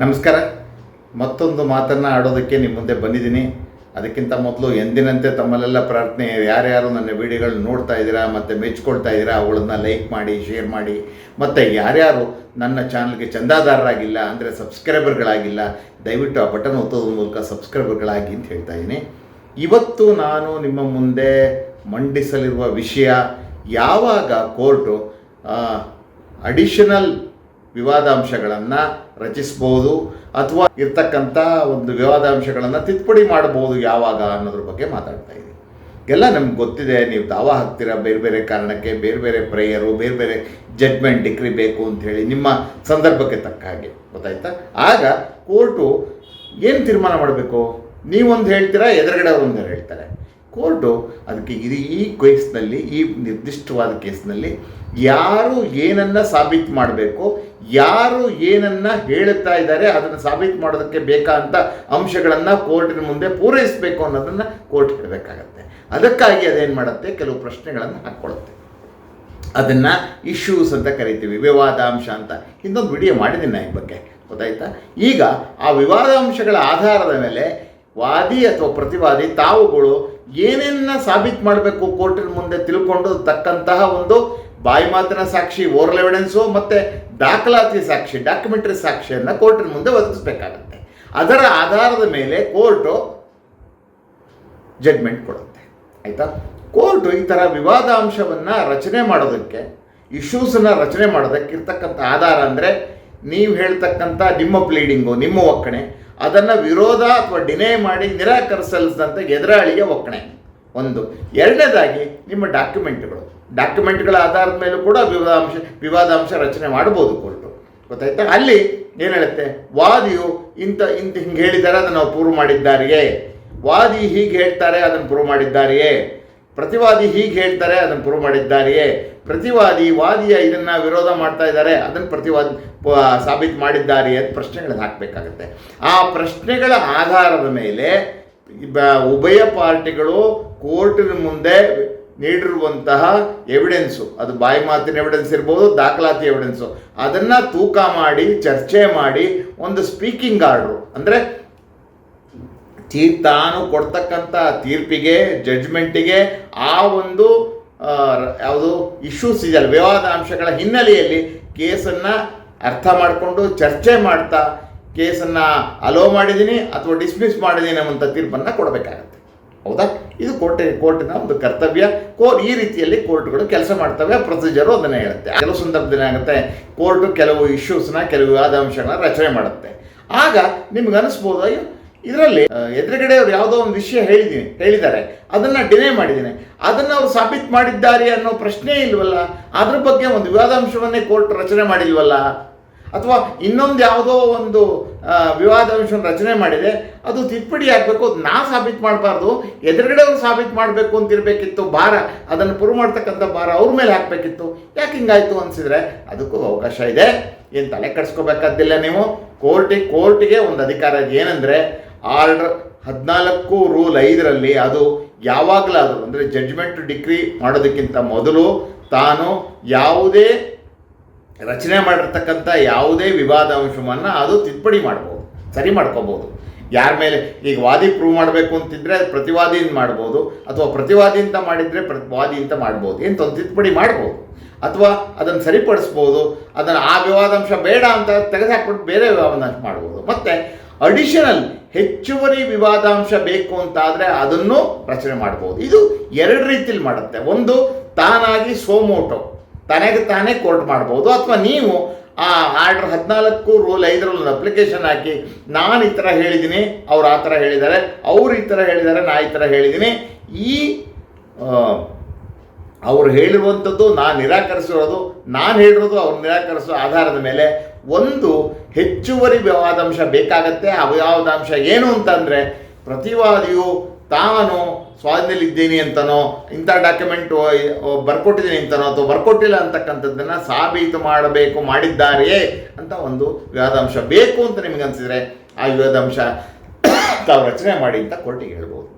ನಮಸ್ಕಾರ. ಮತ್ತೊಂದು ಮಾತನ್ನು ಆಡೋದಕ್ಕೆ ನಿಮ್ಮ ಮುಂದೆ ಬಂದಿದ್ದೀನಿ. ಅದಕ್ಕಿಂತ ಮೊದಲು ಎಂದಿನಂತೆ ತಮ್ಮಲ್ಲೆಲ್ಲ ಪ್ರಾರ್ಥನೆ ಯಾರ್ಯಾರು ನನ್ನ ವಿಡಿಯೋಗಳು ನೋಡ್ತಾ ಇದ್ದೀರಾ, ಮತ್ತು ಮೆಚ್ಕೊಳ್ತಾ ಇದ್ದೀರಾ ಅವುಗಳನ್ನ ಲೈಕ್ ಮಾಡಿ ಶೇರ್ ಮಾಡಿ, ಮತ್ತು ಯಾರ್ಯಾರು ನನ್ನ ಚಾನಲ್ಗೆ ಚಂದಾದಾರರಾಗಿಲ್ಲ, ಅಂದರೆ ಸಬ್ಸ್ಕ್ರೈಬರ್ಗಳಾಗಿಲ್ಲ ದಯವಿಟ್ಟು ಆ ಬಟನ್ ಒತ್ತೋದ್ರ ಮೂಲಕ ಸಬ್ಸ್ಕ್ರೈಬರ್ಗಳಾಗಿ ಅಂತ ಹೇಳ್ತಾ ಇದ್ದೀನಿ. ಇವತ್ತು ನಾನು ನಿಮ್ಮ ಮುಂದೆ ಮಂಡಿಸಲಿರುವ ವಿಷಯ ಯಾವಾಗ ಕೋರ್ಟು ಅಡಿಷನಲ್ ವಿವಾದಾಂಶಗಳನ್ನು ರಚಿಸ್ಬೋದು ಅಥವಾ ಇರ್ತಕ್ಕಂಥ ಒಂದು ವಿವಾದಾಂಶಗಳನ್ನು ತಿದ್ದುಪಡಿ ಮಾಡ್ಬೋದು ಯಾವಾಗ ಅನ್ನೋದ್ರ ಬಗ್ಗೆ ಮಾತಾಡ್ತಾ ಎಲ್ಲ ನಮ್ಗೆ ಗೊತ್ತಿದೆ, ನೀವು ದಾವ ಹಾಕ್ತೀರಾ ಬೇರೆ ಬೇರೆ ಕಾರಣಕ್ಕೆ, ಬೇರೆ ಬೇರೆ ಪ್ರೇಯರು, ಬೇರೆ ಬೇರೆ ಜಡ್ಮೆಂಟ್ ಡಿಗ್ರಿ ಬೇಕು ಅಂತ ಹೇಳಿ ನಿಮ್ಮ ಸಂದರ್ಭಕ್ಕೆ ತಕ್ಕ ಹಾಗೆ, ಗೊತ್ತಾಯ್ತಾ? ಆಗ ಕೋರ್ಟು ಏನು ತೀರ್ಮಾನ ಮಾಡಬೇಕು? ನೀವೊಂದು ಹೇಳ್ತೀರಾ, ಎದುರುಗಡೆ ಒಂದು ಹೇಳ್ತಾರೆ. ಕೋರ್ಟು ಅದಕ್ಕೆ ಇದು ಈ ಕೇಸ್ನಲ್ಲಿ ಈ ನಿರ್ದಿಷ್ಟವಾದ ಕೇಸ್ನಲ್ಲಿ ಯಾರು ಏನನ್ನು ಸಾಬೀತು ಮಾಡಬೇಕು ಯಾರು ಏನನ್ನ ಹೇಳುತ್ತಾ ಇದ್ದಾರೆ ಅದನ್ನು ಸಾಬೀತು ಮಾಡೋದಕ್ಕೆ ಬೇಕಾದಂಥ ಅಂಶಗಳನ್ನು ಕೋರ್ಟಿನ ಮುಂದೆ ಪೂರೈಸಬೇಕು ಅನ್ನೋದನ್ನು ಕೋರ್ಟ್ ಹೇಳಬೇಕಾಗತ್ತೆ. ಅದಕ್ಕಾಗಿ ಅದೇನು ಮಾಡುತ್ತೆ? ಕೆಲವು ಪ್ರಶ್ನೆಗಳನ್ನು ಹಾಕ್ಕೊಳ್ಳುತ್ತೆ ಅದನ್ನು ಇಶ್ಯೂಸ್ ಅಂತ ಕರಿತೀವಿ, ವಿವಾದಾಂಶ ಅಂತ. ಇನ್ನೊಂದು ವಿಡಿಯೋ ಮಾಡಿದ್ದೀನಿ ನಾನು ಈ ಬಗ್ಗೆ. ಗೊತ್ತಾಯ್ತಾ? ಈಗ ಆ ವಿವಾದಾಂಶಗಳ ಆಧಾರದ ಮೇಲೆ ವಾದಿ ಅಥವಾ ಪ್ರತಿವಾದಿ ತಾವುಗಳು ಏನೇನ ಸಾಬೀತು ಮಾಡಬೇಕು ಕೋರ್ಟಿನ ಮುಂದೆ ತಿಳ್ಕೊಂಡು ತಕ್ಕಂತಹ ಒಂದು ಬಾಯಿ ಮಾತಿನ ಸಾಕ್ಷಿ ಓರಲ್ ಎವಿಡೆನ್ಸು ಮತ್ತು ದಾಖಲಾತಿ ಸಾಕ್ಷಿ ಡಾಕ್ಯುಮೆಂಟರಿ ಸಾಕ್ಷಿಯನ್ನು ಕೋರ್ಟಿನ ಮುಂದೆ ಒದಗಿಸ್ಬೇಕಾಗತ್ತೆ. ಅದರ ಆಧಾರದ ಮೇಲೆ ಕೋರ್ಟು ಜಡ್ಮೆಂಟ್ ಕೊಡುತ್ತೆ. ಆಯಿತಾ? ಕೋರ್ಟು ಈ ಥರ ವಿವಾದಾಂಶವನ್ನು ರಚನೆ ಮಾಡೋದಕ್ಕೆ ಇಶ್ಯೂಸನ್ನು ರಚನೆ ಮಾಡೋದಕ್ಕೆ ಇರ್ತಕ್ಕಂಥ ಆಧಾರ ಅಂದರೆ ನೀವು ಹೇಳ್ತಕ್ಕಂಥ ನಿಮ್ಮ ಪ್ಲೀಡಿಂಗು ನಿಮ್ಮ ಒಕ್ಕಣೆ, ಅದನ್ನು ವಿರೋಧ ಅಥವಾ ಡಿನೇ ಮಾಡಿ ನಿರಾಕರಿಸಲ್ಸಿದಂಥ ಎದುರಾಳಿಗೆ ಒಕ್ಕಣೆ. ಒಂದು. ಎರಡನೇದಾಗಿ ನಿಮ್ಮ ಡಾಕ್ಯುಮೆಂಟ್ಗಳು ಡಾಕ್ಯುಮೆಂಟ್ಗಳ ಆಧಾರದ ಮೇಲೂ ಕೂಡ ವಿವಾದಾಂಶ ವಿವಾದಾಂಶ ರಚನೆ ಮಾಡ್ಬೋದು ಕೋರ್ಟು. ಗೊತ್ತಾಯ್ತಾ? ಅಲ್ಲಿ ಏನು ಹೇಳುತ್ತೆ? ವಾದಿಯು ಇಂಥ ಇಂಥ ಹಿಂಗೆ ಹೇಳಿದ್ದಾರೆ, ಅದನ್ನು ನಾವು ಪ್ರೂವ್ ಮಾಡಿದ್ದಾರೆಯೇ? ವಾದಿ ಹೀಗೆ ಹೇಳ್ತಾರೆ, ಅದನ್ನು ಪ್ರೂವ್ ಮಾಡಿದ್ದಾರೆಯೇ? ಪ್ರತಿವಾದಿ ಹೀಗೆ ಹೇಳ್ತಾರೆ, ಅದನ್ನು ಪ್ರೂವ್ ಮಾಡಿದ್ದಾರೆಯೇ? ಪ್ರತಿವಾದಿ, ವಾದಿಯ ಇದನ್ನು ವಿರೋಧ ಮಾಡ್ತಾ ಇದ್ದಾರೆ, ಅದನ್ನು ಪ್ರತಿವಾದಿ ಸಾಬೀತು ಮಾಡಿದ್ದಾರೆಯೇ ಅಂತ ಪ್ರಶ್ನೆಗಳನ್ನು ಹಾಕಬೇಕಾಗತ್ತೆ. ಆ ಪ್ರಶ್ನೆಗಳ ಆಧಾರದ ಮೇಲೆ ಉಭಯ ಪಾರ್ಟಿಗಳು ಕೋರ್ಟಿನ ಮುಂದೆ ನೀಡಿರುವಂತಹ ಎವಿಡೆನ್ಸು ಅದು ಬಾಯಿ ಮಾತಿನ ಎವಿಡೆನ್ಸ್ ಇರ್ಬೋದು, ದಾಖಲಾತಿ ಎವಿಡೆನ್ಸು ಅದನ್ನು ತೂಕ ಮಾಡಿ, ಚರ್ಚೆ ಮಾಡಿ ಒಂದು ಸ್ಪೀಕಿಂಗ್ ಆರ್ಡ್ರು ಅಂದರೆ ತೀ ತಾನು ಕೊಡ್ತಕ್ಕಂಥ ತೀರ್ಪಿಗೆ ಜಡ್ಜ್ಮೆಂಟಿಗೆ ಆ ಒಂದು ಯಾವುದು ಇಶ್ಯೂಸ್ ಇದೆಯಲ್ಲ ವಿವಾದಾಂಶಗಳ ಹಿನ್ನೆಲೆಯಲ್ಲಿ ಕೇಸನ್ನು ಅರ್ಥ ಮಾಡಿಕೊಂಡು ಚರ್ಚೆ ಮಾಡ್ತಾ ಕೇಸನ್ನು ಅಲೋ ಮಾಡಿದ್ದೀನಿ ಅಥವಾ ಡಿಸ್ಮಿಸ್ ಮಾಡಿದ್ದೀನಿ ಅನ್ನುವಂಥ ತೀರ್ಪನ್ನು ಕೊಡಬೇಕಾಗತ್ತೆ. ಹೌದಾ? ಇದು ಕೋರ್ಟ್, ಕೋರ್ಟಿನ ಒಂದು ಕರ್ತವ್ಯ. ಕೋರ್, ಈ ರೀತಿಯಲ್ಲಿ ಕೋರ್ಟ್ಗಳು ಕೆಲಸ ಮಾಡ್ತವೆ. ಪ್ರೊಸೀಜರು ಅದನ್ನೇ ಹೇಳುತ್ತೆ. ಕೆಲವು ಸಂದರ್ಭದಲ್ಲಿ ಏನಾಗುತ್ತೆ, ಕೋರ್ಟು ಕೆಲವು ಇಶ್ಯೂಸ್ನ ಕೆಲವು ಆದಾಂಶಗಳನ್ನ ರಚನೆ ಮಾಡುತ್ತೆ. ಆಗ ನಿಮ್ಗೆ ಅನಿಸ್ಬೋದು ಇದರಲ್ಲಿ ಎದುರುಗಡೆ ಅವ್ರು ಯಾವುದೋ ಒಂದು ವಿಷಯ ಹೇಳಿದ್ದೀನಿ ಹೇಳಿದ್ದಾರೆ. ಅದನ್ನು ಡಿನೇ ಮಾಡಿದ್ದೀನಿ. ಅದನ್ನು ಅವರು ಸಾಬೀತು ಮಾಡಿದ್ದಾರೆ ಅನ್ನೋ ಪ್ರಶ್ನೆ ಇಲ್ವಲ್ಲ? ಅದ್ರ ಬಗ್ಗೆ ಒಂದು ವಿವಾದಾಂಶವನ್ನೇ ಕೋರ್ಟ್ ರಚನೆ ಮಾಡಿಲ್ವಲ್ಲ? ಅಥವಾ ಇನ್ನೊಂದು ಯಾವುದೋ ಒಂದು ವಿವಾದ ವಿವಾದಾಂಶವನ್ನು ರಚನೆ ಮಾಡಿದೆ ಅದು ತಿದ್ದುಪಡಿ ಆಗಬೇಕು ನಾ ಸಾಬೀತು ಮಾಡಬಾರ್ದು, ಎದುರುಗಡೆ ಅವ್ರು ಸಾಬೀತು ಮಾಡಬೇಕು ಅಂತಿರಬೇಕಿತ್ತು ಭಾರ, ಅದನ್ನು ಪ್ರೂವ್ ಮಾಡ್ತಕ್ಕಂಥ ಭಾರ ಅವ್ರ ಮೇಲೆ ಹಾಕಬೇಕಿತ್ತು. ಯಾಕೆ ಹಿಂಗಾಯಿತು ಅನಿಸಿದ್ರೆ ಅದಕ್ಕೂ ಅವಕಾಶ ಇದೆ. ಏನು ತಲೆ ಕೆಡಿಸ್ಕೋಬೇಕಾದ್ದಿಲ್ಲ ನೀವು? ಕೋರ್ಟಿಗೆ ಕೋರ್ಟಿಗೆ ಒಂದು ಅಧಿಕಾರ ಏನಂದರೆ ಆರ್ಡರ್ ಹದಿನಾಲ್ಕು ರೂಲ್ ಐದರಲ್ಲಿ ಅದು ಯಾವಾಗಲಾದರೂ, ಅಂದರೆ ಜಡ್ಜ್ಮೆಂಟ್ ಡಿಗ್ರಿ ಮಾಡೋದಕ್ಕಿಂತ ಮೊದಲು ತಾನು ಯಾವುದೇ ರಚನೆ ಮಾಡಿರ್ತಕ್ಕಂಥ ಯಾವುದೇ ವಿವಾದಾಂಶವನ್ನು ಅದು ತಿದ್ದುಪಡಿ ಮಾಡ್ಬೋದು, ಸರಿ ಮಾಡ್ಕೋಬೋದು. ಯಾರ ಮೇಲೆ ಈಗ ವಾದಿ ಪ್ರೂವ್ ಮಾಡಬೇಕು ಅಂತಿದ್ರೆ ಪ್ರತಿವಾದಿಯಿಂದ ಮಾಡ್ಬೋದು, ಅಥವಾ ಪ್ರತಿವಾದಿ ಅಂತ ಮಾಡಿದರೆ ಪ್ರತಿ ಅಂತ ಮಾಡ್ಬೋದು. ಏನು ಒಂದು ತಿದ್ದುಪಡಿ ಮಾಡ್ಬೋದು, ಅಥವಾ ಅದನ್ನು ಸರಿಪಡಿಸ್ಬೋದು, ಅದನ್ನು ಆ ವಿವಾದಾಂಶ ಬೇಡ ಅಂತ ತೆಗೆದುಹಾಕ್ಬಿಟ್ಟು ಬೇರೆ ವಿವಾದಾಂಶ ಮಾಡ್ಬೋದು. ಮತ್ತು ಅಡಿಷನಲ್ ಹೆಚ್ಚುವರಿ ವಿವಾದಾಂಶ ಬೇಕು ಅಂತಾದರೆ ಅದನ್ನು ರಚನೆ ಮಾಡ್ಬೋದು. ಇದು ಎರಡು ರೀತಿಲಿ ಮಾಡುತ್ತೆ. ಒಂದು, ತಾನಾಗಿ ಸೋಮೋಟೋ. ತನಗೆ ತಾನೇ ಕೋರ್ಟ್ ಮಾಡ್ಬೋದು. ಅಥವಾ ನೀವು ಆ ಆರ್ಡರ್ ಹದಿನಾಲ್ಕು ರೂಲ್ ಐದರಲ್ಲಿ ಒಂದು ಅಪ್ಲಿಕೇಶನ್ ಹಾಕಿ, ನಾನು ಈ ಥರ ಹೇಳಿದ್ದೀನಿ ಅವ್ರು ಆ ಥರ ಹೇಳಿದ್ದಾರೆ, ಅವ್ರು ಈ ಥರ ಹೇಳಿದ್ದಾರೆ, ನಾ ಈ ಥರ ಹೇಳಿದ್ದೀನಿ ಈ ಅವ್ರು ಹೇಳಿರುವಂಥದ್ದು ನಾನು ನಿರಾಕರಿಸಿರೋದು, ನಾನು ಹೇಳಿರೋದು ಅವ್ರು ನಿರಾಕರಿಸೋ ಆಧಾರದ ಮೇಲೆ ಒಂದು ಹೆಚ್ಚುವರಿ ವಿವಾದಾಂಶ ಬೇಕಾಗತ್ತೆ. ಆ ವಿವಾದಾಂಶ ಏನು ಅಂತಂದರೆ ಪ್ರತಿವಾದಿಯು ತಾನು ಸ್ವಾಧೀನದಲ್ಲಿದ್ದೀನಿ ಅಂತನೋ, ಇಂಥ ಡಾಕ್ಯುಮೆಂಟ್ ಬರ್ಕೊಟ್ಟಿದ್ದೀನಿ ಅಂತನೋ, ಅಥವಾ ಬರ್ಕೊಟ್ಟಿಲ್ಲ ಅಂತಕ್ಕಂಥದ್ದನ್ನು ಸಾಬೀತು ಮಾಡಬೇಕು, ಮಾಡಿದ್ದಾರೆಯೇ ಅಂತ ಒಂದು ವಿವಾದಾಂಶ ಬೇಕು ಅಂತ ನಿಮಗೆ ಅನಿಸಿದರೆ ಆ ವಿವಾದಾಂಶ ತಾವು ರಚನೆ ಮಾಡಿ ಅಂತ ಕೋರ್ಟಿಗೆ ಹೇಳ್ಬೋದು.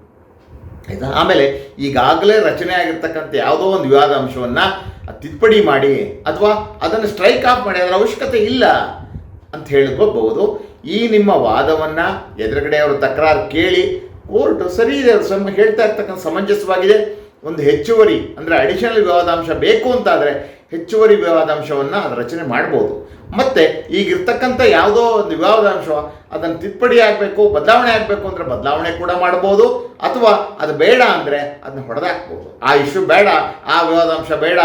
ಆಯಿತಾ? ಆಮೇಲೆ ಈಗಾಗಲೇ ರಚನೆ ಆಗಿರ್ತಕ್ಕಂಥ ಯಾವುದೋ ಒಂದು ವಿವಾದಾಂಶವನ್ನು ತಿದ್ದುಪಡಿ ಮಾಡಿ ಅಥವಾ ಅದನ್ನು ಸ್ಟ್ರೈಕ್ ಆಫ್ ಮಾಡಿ, ಅದರ ಅವಶ್ಯಕತೆ ಇಲ್ಲ ಅಂತ ಹೇಳ್ಕೋಬಹುದು ಈ ನಿಮ್ಮ ವಾದವನ್ನು ಎದುರುಗಡೆಯವರು ತಕರಾರು ಕೇಳಿ ಕೋರ್ಟ್ ಸರಿ ಇದೆ ಸಮ ಹೇಳ್ತಾ ಇರ್ತಕ್ಕಂಥ ಸಮಂಜಸವಾಗಿದೆ. ಒಂದು ಹೆಚ್ಚುವರಿ ಅಂದರೆ ಅಡಿಷನಲ್ ವಿವಾದಾಂಶ ಬೇಕು ಅಂತಾದರೆ ಹೆಚ್ಚುವರಿ ವಿವಾದಾಂಶವನ್ನು ರಚನೆ ಮಾಡ್ಬೋದು. ಮತ್ತು ಈಗಿರ್ತಕ್ಕಂಥ ಯಾವುದೋ ಒಂದು ವಿವಾದಾಂಶ, ಅದನ್ನು ತಿದ್ದುಪಡಿ ಆಗಬೇಕು, ಬದಲಾವಣೆ ಆಗಬೇಕು ಅಂದರೆ ಬದಲಾವಣೆ ಕೂಡ ಮಾಡ್ಬೋದು, ಅಥವಾ ಅದು ಬೇಡ ಅಂದರೆ ಅದನ್ನ ಹೊಡೆದಾಕ್ಬೋದು. ಆ ಇಶ್ಯೂ ಬೇಡ, ಆ ವಿವಾದಾಂಶ ಬೇಡ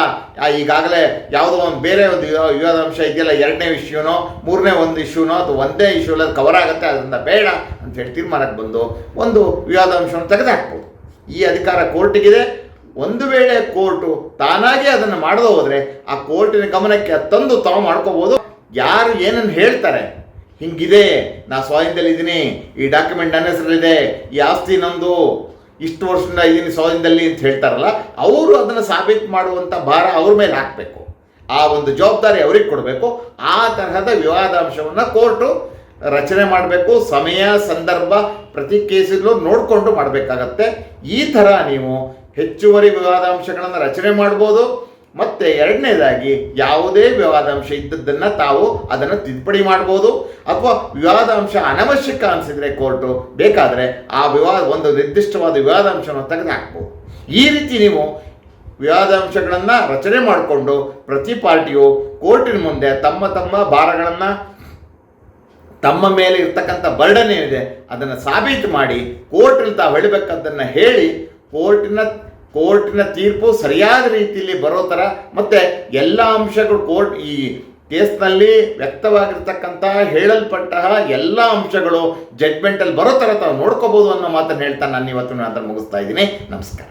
ಈಗಾಗಲೇ ಯಾವುದೋ ಒಂದು ಬೇರೆ ಒಂದು ವಿವಾದಾಂಶ ಇದೆಯಲ್ಲ, ಎರಡನೇ ಇಶ್ಯೂನೋ, ಮೂರನೇ ಒಂದು ಇಶ್ಯೂನೋ ಅಥವಾ ಒಂದೇ ಇಶ್ಯೂಲ್ಲಿ ಅದು ಕವರ್ ಆಗುತ್ತೆ, ಅದರಿಂದ ಬೇಡ ಅಂತ ಹೇಳಿ ತೀರ್ಮಾನಕ್ಕೆ ಬಂದು ಒಂದು ವಿವಾದಾಂಶವನ್ನು ತೆಗೆದುಹಾಕ್ಬೋದು ಈ ಅಧಿಕಾರ ಕೋರ್ಟಿಗಿದೆ ಒಂದು ವೇಳೆ ಕೋರ್ಟು ತಾನಾಗೆ ಅದನ್ನು ಮಾಡದೆ ಹೋದರೆ ಆ ಕೋರ್ಟಿನ ಗಮನಕ್ಕೆ ತಂದು ತಾವು ಮಾಡ್ಕೋಬೋದು. ಯಾರು ಏನನ್ನು ಹೇಳ್ತಾರೆ? ಹಿಂಗಿದೆ. ನಾ ಸ್ವಾಧೀನದಲ್ಲಿ ಇದ್ದೀನಿ. ಈ ಡಾಕ್ಯುಮೆಂಟ್ ನನ್ನ ಹೆಸರಲ್ಲಿದೆ. ಈ ಆಸ್ತಿ ನಂದು. ಇಷ್ಟು ವರ್ಷದಿಂದ ಇದ್ದೀನಿ ಸ್ವಾಧೀನದಲ್ಲಿ ಅಂತ ಹೇಳ್ತಾರಲ್ಲ, ಅವರು ಅದನ್ನು ಸಾಬೀತು ಮಾಡುವಂಥ ಭಾರ ಅವ್ರ ಮೇಲೆ ಹಾಕಬೇಕು. ಆ ಒಂದು ಜವಾಬ್ದಾರಿ ಅವ್ರಿಗೆ ಕೊಡಬೇಕು. ಆ ತರಹದ ವಿವಾದಾಂಶವನ್ನು ಕೋರ್ಟು ರಚನೆ ಮಾಡಬೇಕು. ಸಮಯ, ಸಂದರ್ಭ, ಪ್ರತಿ ಕೇಸಿಗೂ ನೋಡಿಕೊಂಡು ಮಾಡಬೇಕಾಗತ್ತೆ. ಈ ಥರ ನೀವು ಹೆಚ್ಚುವರಿ ವಿವಾದಾಂಶಗಳನ್ನು ರಚನೆ ಮಾಡ್ಬೋದು. ಮತ್ತು ಎರಡನೇದಾಗಿ ಯಾವುದೇ ವಿವಾದಾಂಶ ಇದ್ದದ್ದನ್ನು ತಾವು ಅದನ್ನು ತಿದ್ದುಪಡಿ ಮಾಡ್ಬೋದು. ಅಥವಾ ವಿವಾದಾಂಶ ಅನವಶ್ಯಕ ಅನಿಸಿದರೆ ಕೋರ್ಟು ಬೇಕಾದರೆ ಆ ವಿವಾದ ಒಂದು ನಿರ್ದಿಷ್ಟವಾದ ವಿವಾದಾಂಶವನ್ನು ತೆಗೆದುಹಾಕ್ಬೋದು. ಈ ರೀತಿ ನೀವು ವಿವಾದಾಂಶಗಳನ್ನು ರಚನೆ ಮಾಡಿಕೊಂಡು ಪ್ರತಿ ಪಾರ್ಟಿಯು ಕೋರ್ಟಿನ ಮುಂದೆ ತಮ್ಮ ತಮ್ಮ ಭಾರಗಳನ್ನು, ತಮ್ಮ ಮೇಲೆ ಇರ್ತಕ್ಕಂಥ ಬರ್ಡನ್ ಏನಿದೆ ಅದನ್ನು ಸಾಬೀತು ಮಾಡಿ ಕೋರ್ಟಲ್ಲಿ ತಾವು ಹೇಳಬೇಕಂತನ್ನು ಹೇಳಿ ಕೋರ್ಟಿನ ಕೋರ್ಟಿನ ತೀರ್ಪು ಸರಿಯಾದ ರೀತಿಯಲ್ಲಿ ಬರೋ ಥರ ಮತ್ತು ಎಲ್ಲ ಅಂಶಗಳು ಕೋರ್ಟ್ ಈ ಕೇಸ್ನಲ್ಲಿ ವ್ಯಕ್ತವಾಗಿರ್ತಕ್ಕಂಥ ಹೇಳಲ್ಪಟ್ಟಹ ಎಲ್ಲ ಅಂಶಗಳು ಜಡ್ಮೆಂಟಲ್ಲಿ ಬರೋ ಥರ ತಾವು ನೋಡ್ಕೋಬೋದು ಅನ್ನೋ ಮಾತನ್ನು ಹೇಳ್ತಾ ನಾನು ಇವತ್ತು ನಾನು ಮುಗಿಸ್ತಾ ಇದ್ದೀನಿ. ನಮಸ್ಕಾರ.